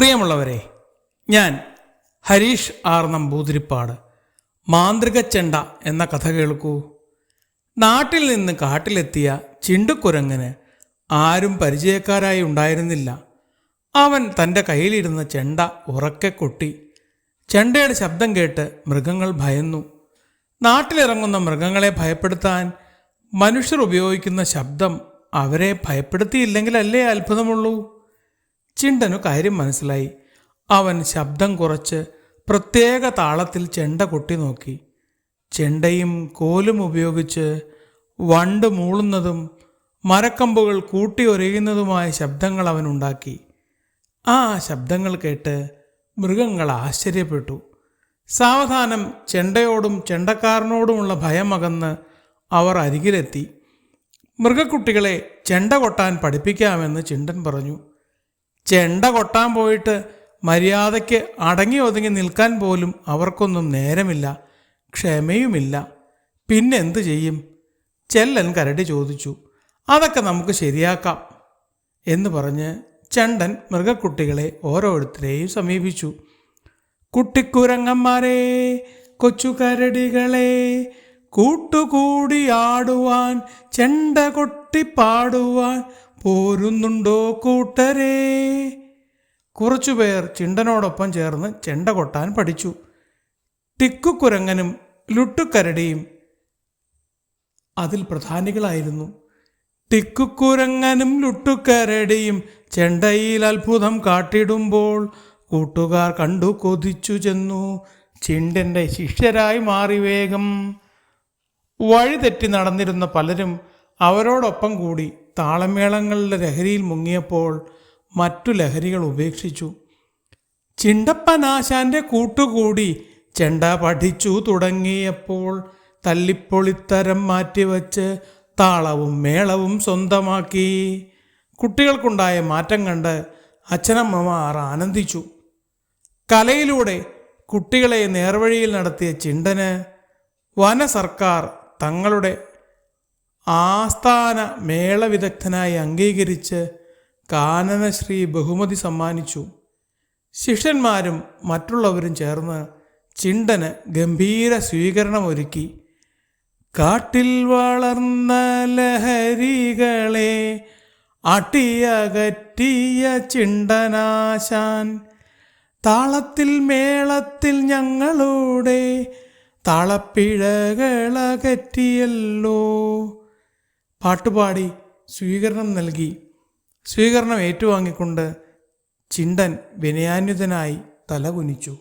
പ്രിയമുള്ളവരെ ഞാൻ ഹരീഷ് ആർ നമ്പൂതിരിപ്പാട് മാന്ത്രിക ചെണ്ട എന്ന കഥ കേൾക്കൂ. നാട്ടിൽ നിന്ന് കാട്ടിലെത്തിയ ചിണ്ടുക്കുരങ്ങന് ആരും പരിചയക്കാരായി ഉണ്ടായിരുന്നില്ല. അവൻ തന്റെ കയ്യിലിരുന്ന ചെണ്ട ഉറക്കെ കൊട്ടി ചെണ്ടയുടെ ശബ്ദം കേട്ട് മൃഗങ്ങൾ ഭയന്നു. നാട്ടിലിറങ്ങുന്ന മൃഗങ്ങളെ ഭയപ്പെടുത്താൻ മനുഷ്യർ ഉപയോഗിക്കുന്ന ശബ്ദം അവരെ ഭയപ്പെടുത്തിയില്ലെങ്കിലല്ലേ അത്ഭുതമുള്ളൂ? ചിണ്ടനു കാര്യം മനസ്സിലായി. അവൻ ശബ്ദം കുറച്ച് പ്രത്യേക താളത്തിൽ ചെണ്ട കൊട്ടി നോക്കി. ചെണ്ടയും കോലും ഉപയോഗിച്ച് വണ്ട് മൂളുന്നതും മരക്കമ്പുകൾ കൂട്ടി ഒരയുന്നതുമായ ശബ്ദങ്ങൾ അവൻ ഉണ്ടാക്കി. ആ ശബ്ദങ്ങൾ കേട്ട് മൃഗങ്ങൾ ആശ്ചര്യപ്പെട്ടു. സാവധാനം ചെണ്ടയോടും ചെണ്ടക്കാരനോടുമുള്ള ഭയമകന്ന് അവർ അരികിലെത്തി. മൃഗക്കുട്ടികളെ ചെണ്ട കൊട്ടാൻ പഠിപ്പിക്കാമെന്ന് ചിണ്ടൻ പറഞ്ഞു. ചെണ്ട കൊട്ടാൻ പോയിട്ട് മര്യാദയ്ക്ക് അടങ്ങി ഒതുങ്ങി നിൽക്കാൻ പോലും അവർക്കൊന്നും നേരമില്ല ക്ഷമയുമില്ല. പിന്നെന്ത് ചെയ്യും? ചെല്ലൻ കരടി ചോദിച്ചു. അതൊക്കെ നമുക്ക് ശരിയാക്കാം എന്ന് പറഞ്ഞ് ചണ്ടൻ മൃഗക്കുട്ടികളെ ഓരോരുത്തരെയും സമീപിച്ചു. കുട്ടിക്കുരങ്ങന്മാരെ കൊച്ചു കരടികളെ കൂട്ടുകൂടി ആടുവാൻ ചെണ്ട കൊട്ടിപ്പാടുവാൻ പോരുന്നുണ്ടോ കൂട്ടരേ? കുറച്ചുപേർ ചിണ്ടനോടൊപ്പം ചേർന്ന് ചെണ്ട കൊട്ടാൻ പഠിച്ചു. ടിക്കുക്കുരങ്ങനും ലുട്ടുക്കരടിയും അതിൽ പ്രധാനികളായിരുന്നു. ടിക്കുക്കുരങ്ങനും ലുട്ടുക്കരടിയും ചെണ്ടയിൽ അത്ഭുതം കാട്ടിടുമ്പോൾ കൂട്ടുകാർ കണ്ടു കൊതിച്ചു ചെന്നു. ചിണ്ടന്റെ ശിഷ്യരായി മാറി വേഗം വഴി തെറ്റി നടന്നിരുന്ന പലരും അവരോടൊപ്പം കൂടി താളമേളങ്ങളുടെ ലഹരിയിൽ മുങ്ങിയപ്പോൾ മറ്റു ലഹരികൾ ഉപേക്ഷിച്ചു. ചിണ്ടപ്പനാശാന്റെ കൂട്ടുകൂടി ചെണ്ട പഠിച്ചു തുടങ്ങിയപ്പോൾ തല്ലിപ്പൊളിത്തരം മാറ്റിവെച്ച് താളവും മേളവും സ്വന്തമാക്കി. കുട്ടികൾക്കുണ്ടായ മാറ്റം കണ്ട് അച്ഛനമ്മമാർ ആനന്ദിച്ചു. കലയിലൂടെ കുട്ടികളെ നേർവഴിയിൽ നടത്തിയ ചിണ്ടന് വന സർക്കാർ തങ്ങളുടെ ആസ്ഥാന മേള വിദഗ്ധനായി അംഗീകരിച്ച് കാനനശ്രീ ബഹുമതി സമ്മാനിച്ചു. ശിഷ്യന്മാരും മറ്റുള്ളവരും ചേർന്ന് ചിണ്ടന് ഗംഭീര സ്വീകരണം ഒരുക്കി കാട്ടിൽ വളർന്ന ലഹരികളെ അട്ടിയകറ്റിയ ചിണ്ടനാശാൻ. താളത്തിൽ മേളത്തിൽ ഞങ്ങളുടെ താളപ്പിഴകളകറ്റിയല്ലോ. പാട്ടുപാടി സ്വീകരണം നൽകി. സ്വീകരണം ഏറ്റുവാങ്ങിക്കൊണ്ട് ചിണ്ടൻ വിനയാന്വിതനായി തലകുനിച്ചു.